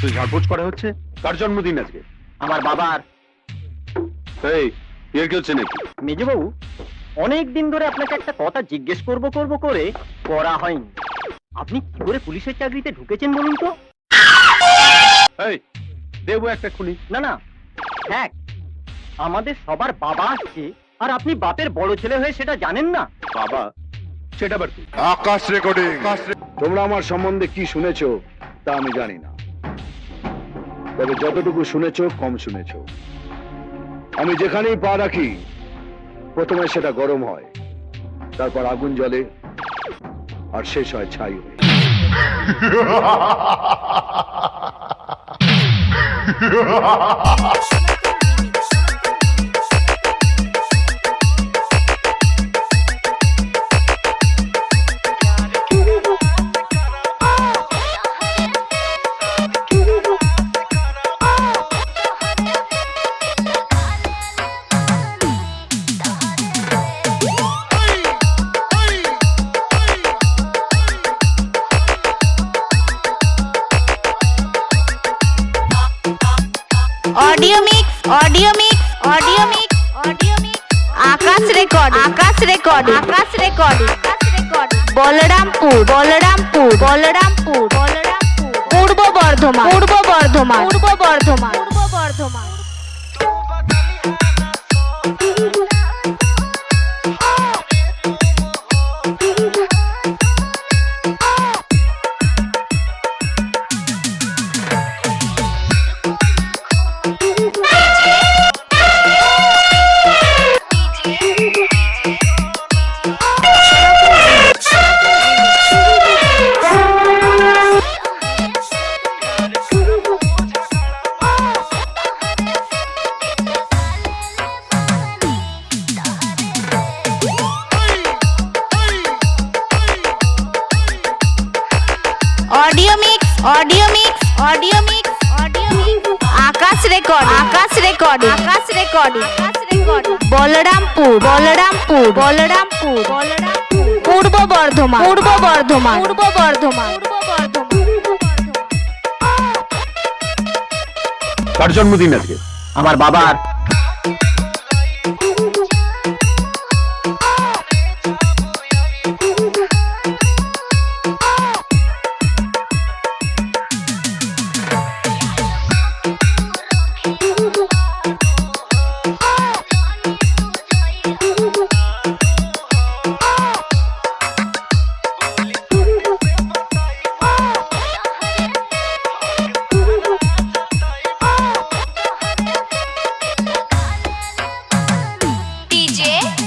তুই ঝাড়পোছ করা হচ্ছে কার জন্মদিন আজকে? আমার বাবার। এই এর কি হচ্ছে নাকি মেজবাবু অনেক দিন ধরে আপনাকে একটা কথা জিজ্ঞেস করব করব করে করা হয়নি। আপনি কি করে পুলিশের চাকরিতে ঢুকেছেন বলুন তো? এই দেবো একটা খুনি। না না হ্যাঁ আমাদের সবার বাবা আসছে আর আপনি বাপের বড় ছেলে হয়ে সেটা জানেন না? বাবা সেটা আবার আকাশ রেকর্ডিং। তোমরা আমার সম্বন্ধে কি শুনেছো তা আমি জানি না। তবে যতটুকু শুনেছ, কম শুনেছ। আমি যেখানেই পা রাখি, প্রথমে সেটা গরম হয়, তারপর আগুন জ্বলে, আর শেষ হয় ছাই হয়ে। Audio mix audio mix audio mix audio mix Akash record Akash record Akash record Akash record Balrampur Balrampur Balrampur Balrampur. Purba Bardhaman Purba Bardhaman Purba Bardhaman. Audio mix audio mix audio mix audio mix Akash record Akash record Akash record Akash record Balrampur Balrampur Balrampur Balrampur Purba Bardhaman Purba Bardhaman Purba Bardhaman Purba Bardhaman কার জন্মদিন আজকে? আমার বাবার। DJ。